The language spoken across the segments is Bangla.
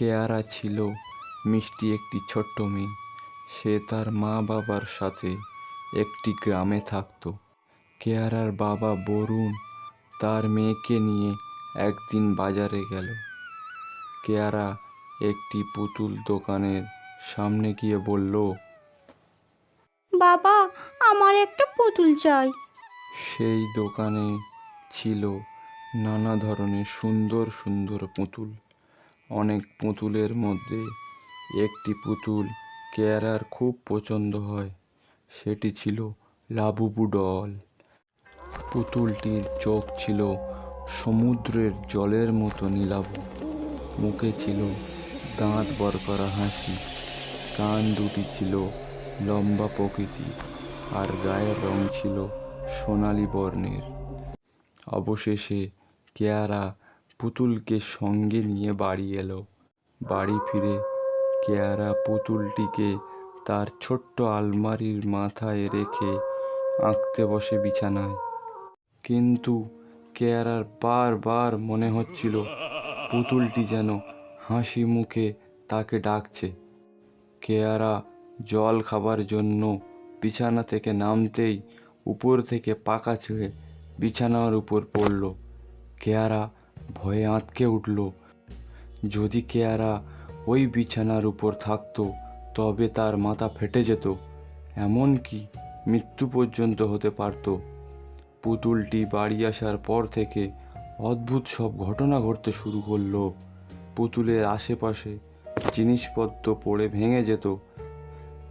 কেয়ারা ছিল মিষ্টি একটি ছোট্ট মেয়ে। সে তার মা বাবার সাথে একটি গ্রামে থাকতো। কেয়ারার বাবা বরুণ তার মেয়েকে নিয়ে একদিন বাজারে গেল। কেয়ারা একটি পুতুল দোকানের সামনে গিয়ে বলল বাবা আমার একটা পুতুল চাই। সেই দোকানে ছিল নানা ধরনের সুন্দর সুন্দর পুতুল। অনেক পুতুলের মধ্যে একটি পুতুল কেয়ারার খুব পছন্দ হয়। সেটি ছিল লাবুবু ডল। পুতুলটির চোখ ছিল সমুদ্রের জলের মতো নীলাভ। মুখে ছিল দাঁত বর করা হাসি। কান দুটি ছিল লম্বা প্রকৃতি আর গায়ের রং ছিল সোনালি বর্ণের। অবশেষে কেয়ারা পুতুলকে সঙ্গে নিয়ে বাড়ি এলো। বাড়ি ফিরে কেয়ারা পুতুলটিকে তার ছোট্ট আলমারির মাথায় রেখে আঁকতে বসে বিছানায়। কিন্তু কেয়ারার বারবার মনে হচ্ছিল পুতুলটি যেন হাসি মুখে তাকে ডাকছে। কেয়ারা জল খাবার জন্য বিছানা থেকে নামতেই উপর থেকে পাকা ছেড়ে বিছানার উপর পড়ল। কেয়ারা ভয়ে আঁতকে উঠল। যদি কেয়ারা ওই বিছানার উপর থাকতো, তবে তার মাথা ফেটে যেত। এমনকি মৃত্যু পর্যন্ত হতে পারত। পুতুলটি বাড়ি আসার পর থেকে অদ্ভুত সব ঘটনা ঘটতে শুরু করল। পুতুলের আশেপাশে জিনিসপত্র পড়ে ভেঙে যেত।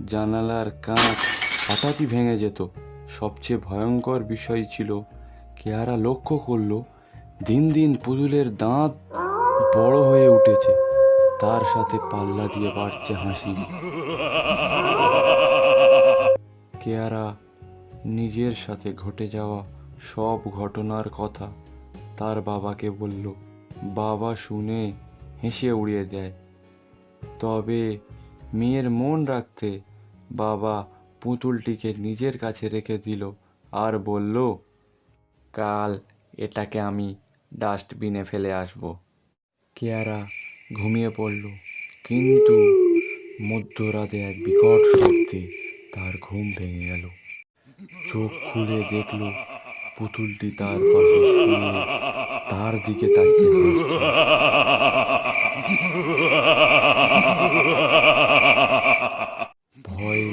জানালার কাঁচ হঠাৎই ভেঙে যেত। সবচেয়ে ভয়ঙ্কর বিষয় ছিল, কেয়ারা লক্ষ্য করল দিন দিন পুতুলের দাঁত বড় হয়ে উঠেছে। তার সাথে পাল্লা দিয়ে বাড়ছে হাসি। কেয়ারা, নিজের সাথে ঘটে যাওয়া সব ঘটনার কথা তার বাবাকে বলল। বাবা শুনে হেসে উড়িয়ে দেয়। তবে মেয়ের মন রাখতে বাবা পুতুলটিকে নিজের কাছে রেখে দিল আর বলল, কাল এটাকে আমি ডাস্টবিনে ফেলে আসব। কেয়ারা ঘুমিয়ে পড়ল। কিন্তু মধ্যরাতে এক বিকট শব্দে তার ঘুম ভেঙে গেল। চোখ খুলে দেখল পুতুলটি তার তার দিকে তাকিয়ে ভয়ে,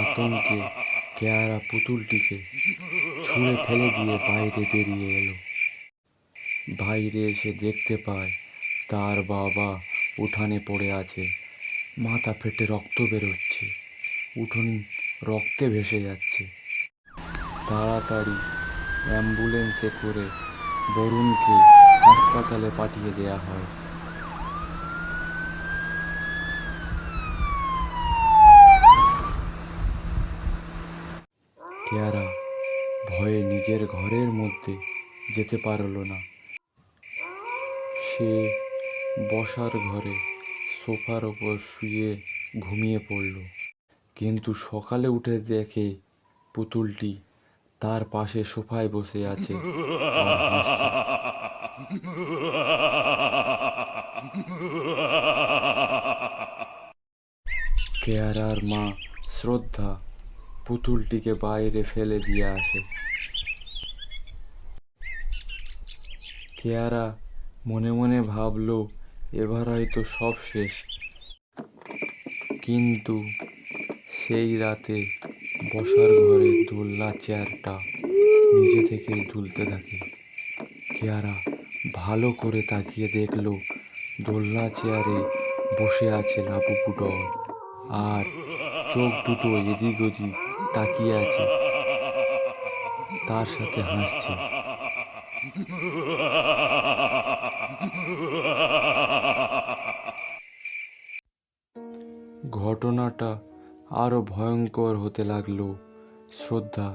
আতঙ্কে কেয়ারা পুতুলটিকে ছুঁড়ে ফেলে দিয়ে বাইরে বেরিয়ে এলো। বাইরে এসে দেখতে পায়, তার বাবা উঠানে পড়ে আছে। মাথা ফেটে রক্ত বেরোচ্ছে, উঠোন রক্তে ভেসে যাচ্ছে। তাড়াতাড়ি অ্যাম্বুলেন্সে করে বরুণকে হাসপাতালে পাঠিয়ে দেয়া হয়। কেয়ারা ভয়ে নিজের ঘরের মধ্যে যেতে পারল না। সে বসার ঘরে সোফার ওপর শুয়ে ঘুমিয়ে পড়ল। কিন্তু সকালে উঠে দেখে পুতুলটি তার পাশে সোফায় বসে আছে। কেয়ারার মা শ্রদ্ধা পুতুলটিকে বাইরে ফেলে দিয়ে আসে। কেয়ারা মনে মনে ভাবলো, এবার হয়তো সব শেষ। কিন্তু সেই রাতে বসার ঘরে দোলনা চেয়ারটা নিজে থেকেই দুলতে থাকে। কেয়ারা ভালো করে তাকিয়ে দেখল, দোলনা চেয়ারে বসে আছে লাবু পুটল আর চোখ দুটো এদিক ওদিক তাকিয়ে আছে। তার সাথে হাসছে। ঘটনাটা আরও ভয়ঙ্কর হতে লাগল। শ্রদ্ধা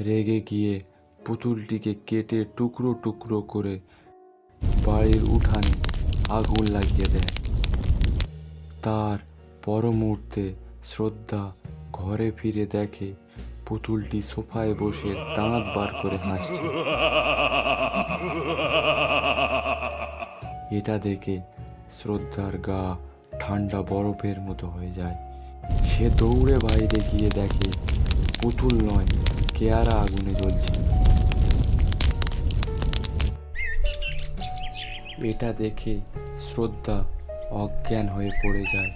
রেগে গিয়ে পুতুলটিকে কেটে টুকরো টুকরো করে বাড়ির উঠানে আগুন লাগিয়ে দেয়। তার পর মুহূর্তে শ্রদ্ধা ঘরে ফিরে দেখে পুতুলটি সোফায় বসে দাঁত বার করে হাসছে। এটা দেখে শ্রদ্ধার গা ঠান্ডা বরফের মতো হয়ে যায়। সে দৌড়ে বাইরে গিয়ে দেখে পুতুল নয়, কেয়ারা আগুনে জ্বলছে। এটা দেখে শ্রদ্ধা অজ্ঞান হয়ে পড়ে যায়।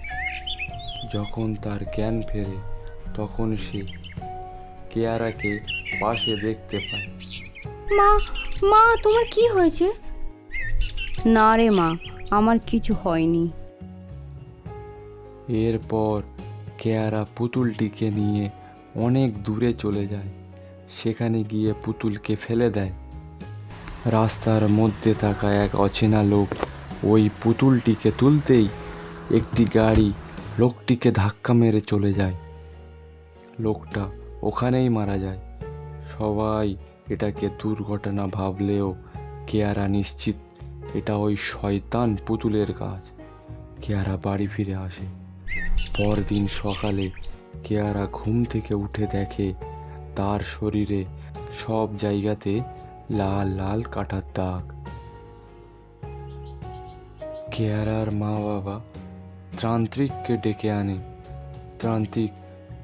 যখন তার জ্ঞান ফেরে, তখন সে কেয়ারাকে পাশে দেখতে পায়। মা মা তোমার কি হয়েছে? না রে মা আমার কিছু হয়নি। এরপর কেয়ারা পুতুলটিকে নিয়ে অনেক দূরে চলে যায়। সেখানে গিয়ে পুতুলকে ফেলে দেয়। রাস্তার মধ্যে থাকা এক অচেনা লোক ওই পুতুলটিকে তুলতেই একটি গাড়ি লোকটিকে ধাক্কা মেরে চলে যায়। লোকটা ওখানেই মারা যায়। সবাই এটাকে দুর্ঘটনা ভাবলেও কেয়ারা নিশ্চিত, এটা ওই শয়তান পুতুলের কাজ। কেয়ারা বাড়ি ফিরে আসে। পরদিন সকালে কেয়ারা ঘুম থেকে উঠে দেখে তার শরীরে সব জায়গাতে লাল লাল কাটার দাগ। কেয়ারার মা বাবা ত্রান্ত্রিককে ডেকে আনে। ত্রান্ত্রিক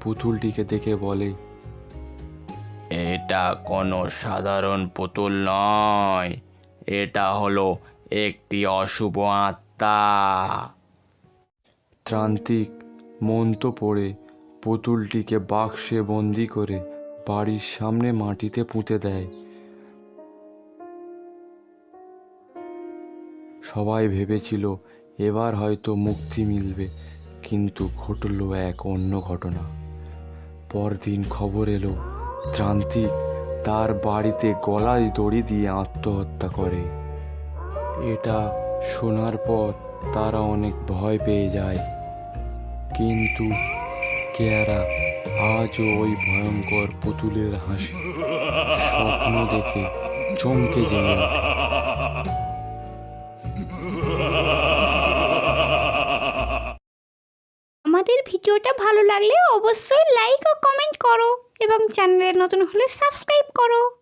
পুতুলটিকে দেখে বলে এটা কোনো সাধারণ পুতুল নয়। এটা হলো একটি অশুভ আত্মা। ত্রান্তিক মন্ত পড়ে পুতুলটিকে বাক্সে বন্দি করে বাড়ির সামনে মাটিতে পুঁতে দেয়। সবাই ভেবেছিল এবার হয়তো মুক্তি মিলবে, কিন্তু ঘটল এক অন্য ঘটনা। পরদিন খবর এলো ত্রান্তিক তার বাড়িতে গলায় দড়ি দিয়ে আত্মহত্যা করে। এটা শোনার পর তারা অনেক ভয় পেয়ে যায়। কিন্তু কেয়ারা আজও ওই ভয়ঙ্কর পুতুলের হাসি স্বপ্ন দেখে চমকে যায়। ভালো লাগলে অবশ্যই লাইক ও কমেন্ট করো এবং চ্যানেলে নতুন হলে সাবস্ক্রাইব করো।